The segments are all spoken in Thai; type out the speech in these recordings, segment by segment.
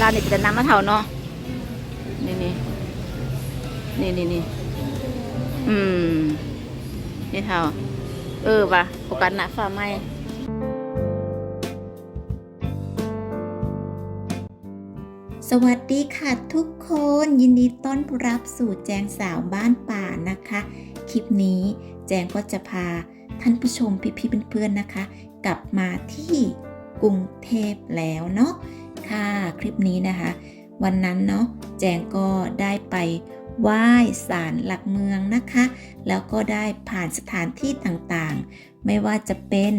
ร้านนี้เป็นน้ำมะเถาเนาะนี่นี่นี่นี่นี่อืมนี่เถาเออว่ะโอกาสหนาฟ้าไหมสวัสดีค่ะทุกคนยินดีต้อนรับสู่แจงสาวบ้านป่านะคะ คลิปนี้แจงก็จะพาท่านผู้ชมพี่ๆเพื่อนๆนะคะ กลับมาที่กรุงเทพแล้วเนาะ ค่ะคลิปนี้นะคะ วันนั้นเนาะแจงก็ได้ไปไหว้ศาลหลักเมืองนะคะ แล้วก็ได้ผ่านสถานที่ต่างๆ ไม่ว่าจะเป็น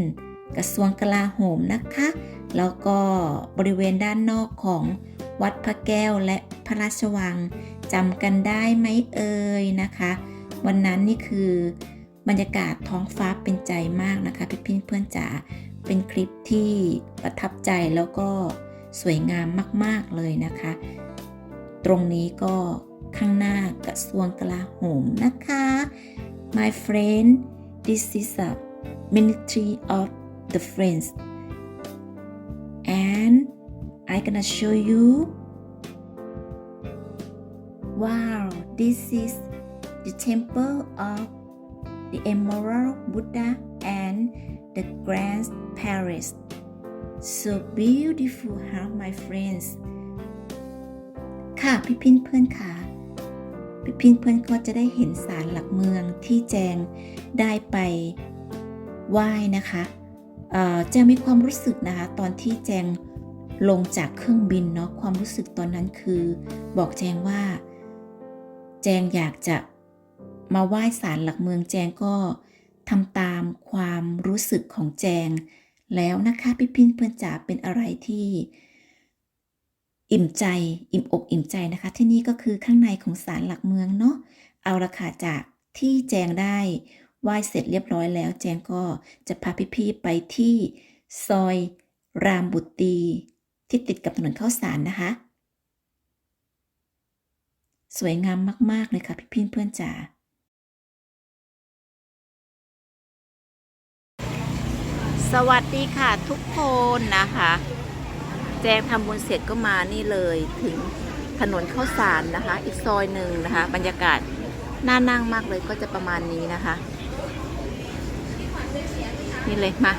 กระทรวงกลาโหมนะคะ แล้วก็บริเวณด้านนอกของวัดพระแก้วและพระราชวังจำกันได้ไหมเอ่ยนะคะ วันนั้นนี่คือบรรยากาศท้องฟ้าเป็นใจมากนะคะพี่พี่เพื่อนจ๋าเป็นคลิปที่ประทับใจแล้วก็ สวยงามมาก ๆ เลยนะคะ ตรงนี้ก็ข้างหน้ากระทรวงกลาโหมนะคะ My friend this is a Ministry of the Friends and I gonna show you wow this is the temple of the Emerald Buddha and the Grand Paris so beautiful huh my friends ค่ะพี่พินเพื่อนค่ะพี่พินเพื่อนก็จะได้เห็นศาลหลักเมืองที่แจงได้ไปไหว้นะคะแจงมีความรู้สึกนะคะตอนที่แจงลงจากเครื่องบินเนาะความรู้สึกตอนนั้นคือ บอกแจงว่า แจงอยากจะมาไหว้ศาลหลักเมืองแจงก็ทำตามความรู้สึกของแจง แล้วนะคะพี่พินเพื่อนจ๋าเป็นอะไรที่อิ่มใจอิ่มอกอิ่มใจนะคะ ที่นี่ก็คือข้างในของศาลหลักเมืองเนาะเอาละค่ะจากที่แจงได้ไหว้เสร็จเรียบร้อยแล้ว แจงก็จะพาพี่ๆไปที่ซอยรามบุตรีที่ติดกับถนนข้าวสารนะคะ สวยงามมาก ๆ เลยค่ะพี่พี่เพื่อนจ๋า สวัสดีค่ะทุกคนนะคะ แจงทำบุญเสร็จก็มานี่เลยถึงถนนข้าวสารนะคะ อีกซอยหนึ่งนะคะ บรรยากาศน่านั่งมากเลยก็จะประมาณนี้นะคะ นี่เลยมา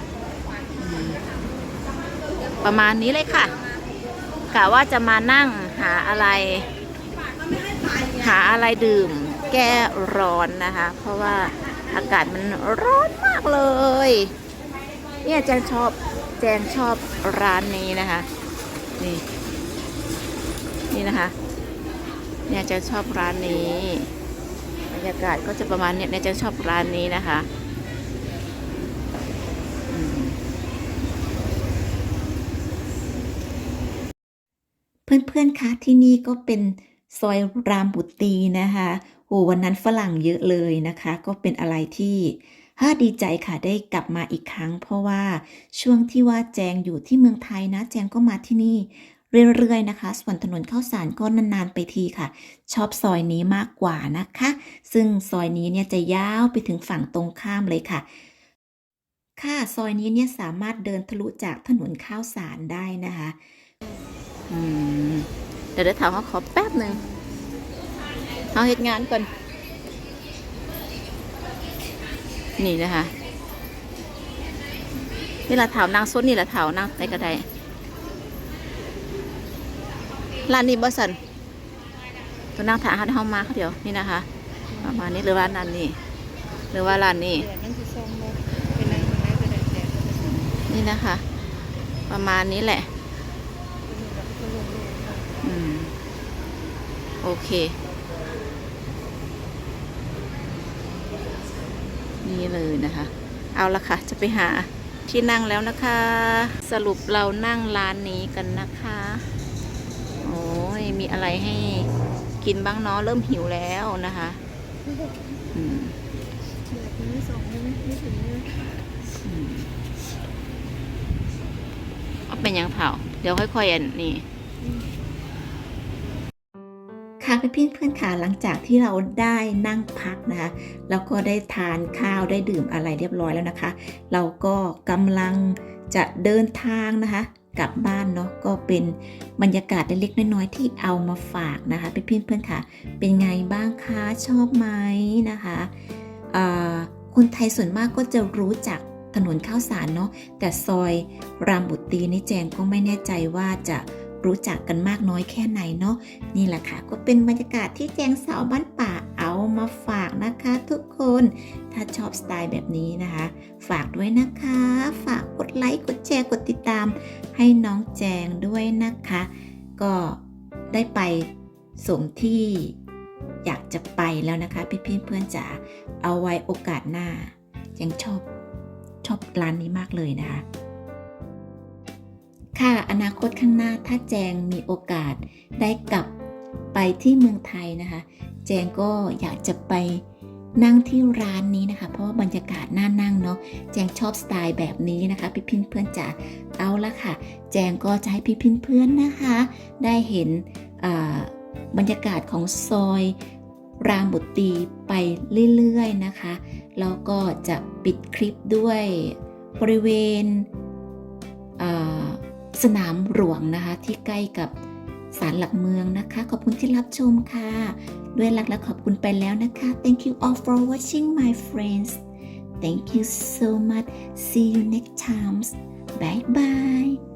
ประมาณนี้เลยค่ะกะว่าจะมานั่งหาอะไร หาอะไรดื่ม แก้ร้อนนะคะ เพราะว่าอากาศมันร้อนมากเลย เนี่ยแจงชอบแจงชอบร้านนี้นะคะ นี่ นี่นะคะ เนี่ยแจงชอบร้านนี้ บรรยากาศก็จะประมาณเนี้ยเนี่ยแจงชอบร้านนี้นะคะเพื่อนๆ คะ ที่นี่ก็เป็นซอยรามบุตรีนะคะโอ้วันนั้นฝรั่งเยอะเลยนะคะ ก็เป็นอะไรที่ ฮ่าดีใจค่ะได้กลับมาอีกครั้ง เพราะว่าช่วงที่ว่าแจงอยู่ที่เมืองไทยนะ แจงก็มาที่นี่เรื่อยๆนะคะ ส่วนถนนข้าวสารก็นานๆไปทีค่ะ ชอบซอยนี้มากกว่านะคะ ซึ่งซอยนี้เนี่ยจะยาวไปถึงฝั่งตรงข้ามเลยค่ะ ค่ะซอยนี้เนี่ยสามารถเดินทะลุจากถนนข้าวสารได้นะคะเดี๋ยวเดี๋ยวถามเขาขอแป๊บหนึ่งเอาเหตุงานก่อน นี่นะคะนี่ละเถานางส้นนี่ละเถานางในกระไดร้านนี้บอสันตัวนางถาเขาได้เข้ามาเขาเดี๋ยวนี่นะคะประมาณนี้หรือว่าร้านนี้ หรือว่าร้านนี้นี่นะคะ ประมาณนี้แหละอืมโอเค นี่เลยนะคะ เอาละค่ะ จะไปหาที่นั่งแล้วนะคะ สรุปเรานั่งร้านนี้กันนะคะ โอ้ยมีอะไรให้กินบ้างเนาะเริ่มหิวแล้วนะคะอืมอืมเอาเป็นยังเผาเดี๋ยวค่อยๆอันนี้ ค่ะเพื่อนเพื่อนค่ะหลังจากที่เราได้นั่งพักนะคะแล้วก็ได้ทานข้าวได้ดื่มอะไรเรียบร้อยแล้วนะคะ เราก็กำลังจะเดินทางนะคะกลับบ้านเนาะก็เป็นบรรยากาศเล็กๆน้อยๆที่เอามาฝากนะคะเพื่อนเพื่อนค่ะ เป็นไงบ้างคะชอบไหมนะคะคนไทยส่วนมากก็จะรู้จักถนนข้าวสารเนาะแต่ซอยรามบุตรีนี่แจงก็ไม่แน่ใจว่าจะ รู้จักกันมากน้อยแค่ไหนเนาะนี่แหละค่ะ ก็เป็นบรรยากาศที่แจงสาวบ้านป่าเอามาฝากนะคะทุกคน ถ้าชอบสไตล์แบบนี้นะคะ ฝากด้วยนะคะ ฝากกดไลค์กดแชร์กดติดตาม ให้น้องแจงด้วยนะคะ ก็ได้ไปสมที่อยากจะไปแล้วนะคะพี่ๆเพื่อนจ๋าเอาไว้โอกาสหน้าแจงชอบชอบร้านนี้มากเลยนะคะ ค่ะอนาคตข้างหน้าถ้าแจงมีโอกาสได้กลับไปที่เมืองไทยนะคะ แจงก็อยากจะไปนั่งที่ร้านนี้นะคะ เพราะว่าบรรยากาศน่านั่งเนาะแจงชอบสไตล์แบบนี้นะคะ พี่พินเพื่อนจ๋าเอาละค่ะ แจงก็จะให้พี่พินเพื่อนนะคะ ได้เห็นบรรยากาศของซอยรามบุตรีไปเรื่อยๆนะคะ แล้วก็จะปิดคลิปด้วยบริเวณ สนามหลวงนะคะที่ใกล้กับศาลหลักเมืองนะคะ ขอบคุณที่รับชมค่ะ ด้วยรักและขอบคุณไปแล้วนะคะ Thank you all for watching my friends Thank you so much See you next times Bye bye